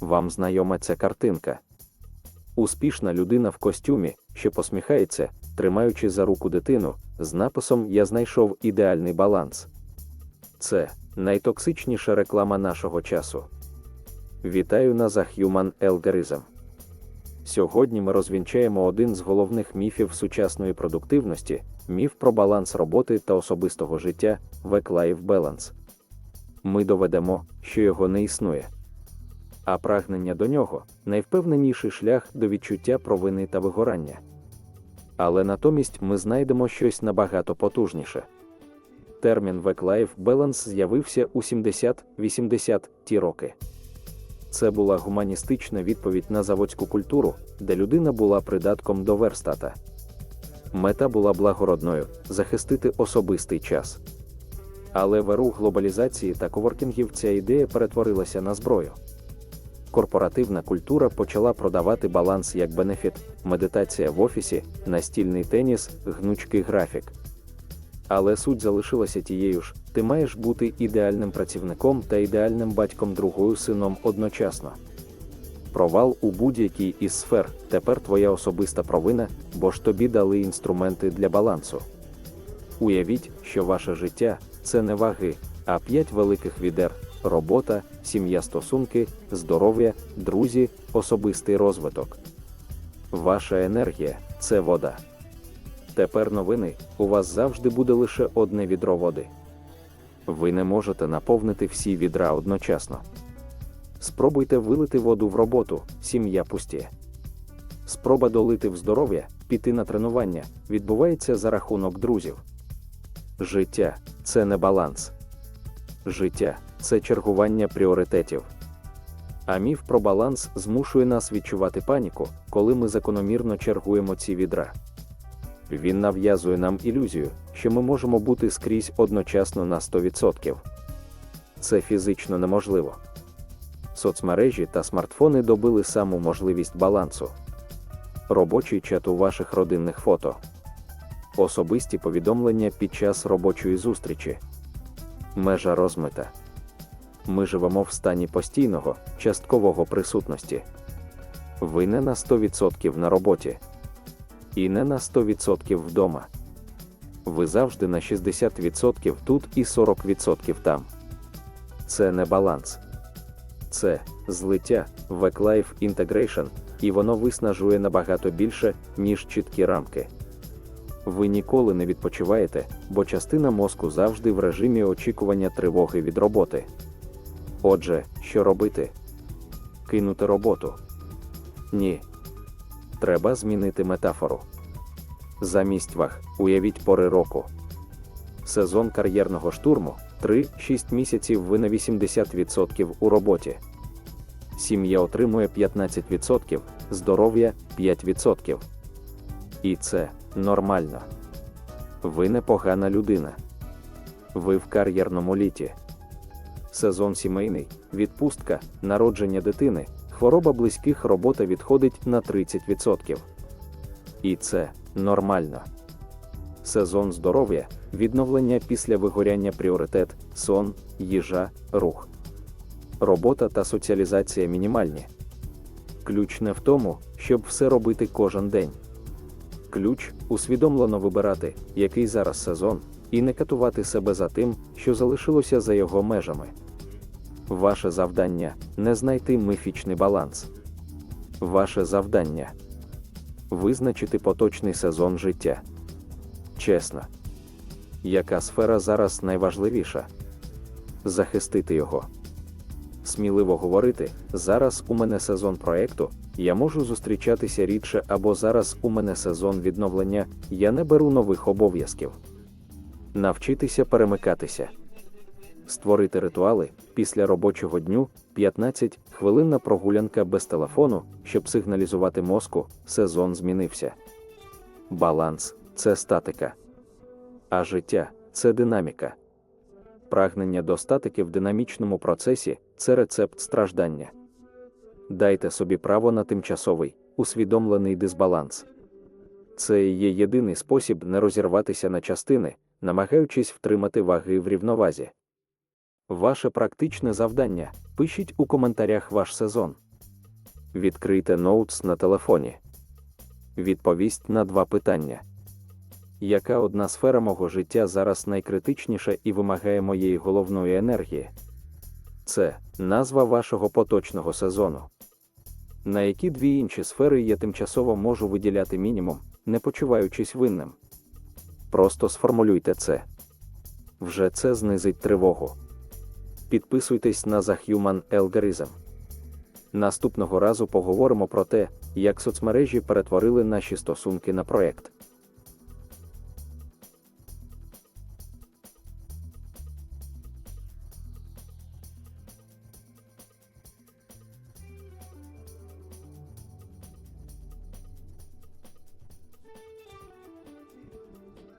вам знайома ця картинка. Успішна людина в костюмі, що посміхається, тримаючи за руку дитину, з написом Я знайшов ідеальний баланс. Це найтоксичніша реклама нашого часу. Вітаю на Human Algorithm. Сьогодні ми розвінчаємо один з головних міфів сучасної продуктивності міф про баланс роботи та особистого життя Work-Life Balance. Ми доведемо, що його не існує. А прагнення до нього найвпевненіший шлях до відчуття провини та вигорання. Але натомість ми знайдемо щось набагато потужніше. Термін Work-Life Balance з'явився у 70-80 ті роки. Це була гуманістична відповідь на заводську культуру, де людина була придатком до верстата. Мета була благородною захистити особистий час. Але в еру глобалізації та коворкінгів ця ідея перетворилася на зброю. Корпоративна культура почала продавати баланс як бенефіт, медитація в офісі, настільний теніс, гнучкий графік. Але суть залишилася тією ж: ти маєш бути ідеальним працівником та ідеальним батьком другою сином одночасно. Провал у будь-якій із сфер тепер твоя особиста провина, бо ж тобі дали інструменти для балансу. Уявіть, що ваше життя це не ваги, а п'ять великих відер: робота, сім'я, стосунки, здоров'я, друзі, особистий розвиток. Ваша енергія це вода. Тепер новини у вас завжди буде лише одне відро води. Ви не можете наповнити всі відра одночасно. Спробуйте вилити воду в роботу, сім'я пустіє. Спроба долити в здоров'я, піти на тренування, відбувається за рахунок друзів. Життя це не баланс. Життя це чергування пріоритетів. А міф про баланс змушує нас відчувати паніку, коли ми закономірно чергуємо ці відра. Він нав'язує нам ілюзію, що ми можемо бути скрізь одночасно на 100%. Це фізично неможливо. Соцмережі та смартфони добили саму можливість балансу. Робочий чат у ваших родинних фото, особисті повідомлення під час робочої зустрічі, межа розмита. Ми живемо в стані постійного, часткового присутності. Ви не на 100% на роботі і не на 100% вдома. Ви завжди на 60% тут і 40% там. Це не баланс. Це злиття, Work-Life Integration, і воно виснажує набагато більше, ніж чіткі рамки. Ви ніколи не відпочиваєте, бо частина мозку завжди в режимі очікування тривоги від роботи. Отже, що робити? Кинути роботу? Ні. Треба змінити метафору. Замість ваг, уявіть пори року. Сезон кар'єрного штурму 3-6 місяців ви на 80% у роботі. Сім'я отримує 15%, здоров'я 5%. І це нормально. Ви непогана людина. Ви в кар'єрному літі. Сезон сімейний, відпустка, народження дитини, хвороба близьких робота відходить на 30%. І це нормально. Сезон здоров'я, відновлення після вигоряння пріоритет, сон, їжа, рух. Робота та соціалізація мінімальні. Ключ не в тому, щоб все робити кожен день. Ключ усвідомлено вибирати, який зараз сезон, і не катувати себе за тим, що залишилося за його межами. Ваше завдання не знайти міфічний баланс. Ваше завдання визначити поточний сезон життя. Чесно. Яка сфера зараз найважливіша? Захистити його. Сміливо говорити, зараз у мене сезон проекту, я можу зустрічатися рідше або зараз у мене сезон відновлення, я не беру нових обов'язків. Навчитися перемикатися. Створити ритуали після робочого дню 15 хвилинна прогулянка без телефону, щоб сигналізувати мозку, сезон змінився. Баланс це статика. А життя це динаміка. Прагнення до статики в динамічному процесі це рецепт страждання. Дайте собі право на тимчасовий, усвідомлений дисбаланс. Це і є єдиний спосіб не розірватися на частини, намагаючись втримати ваги в рівновазі. Ваше практичне завдання пишіть у коментарях ваш сезон. Відкрийте ноутс на телефоні. Відповість на два питання. Яка одна сфера мого життя зараз найкритичніша і вимагає моєї головної енергії? Це назва вашого поточного сезону. На які дві інші сфери я тимчасово можу виділяти мінімум, не почуваючись винним? Просто сформулюйте це. Вже це знизить тривогу. Підписуйтесь на The Human Algorithm. Наступного разу поговоримо про те, як соцмережі перетворили наші стосунки на проект.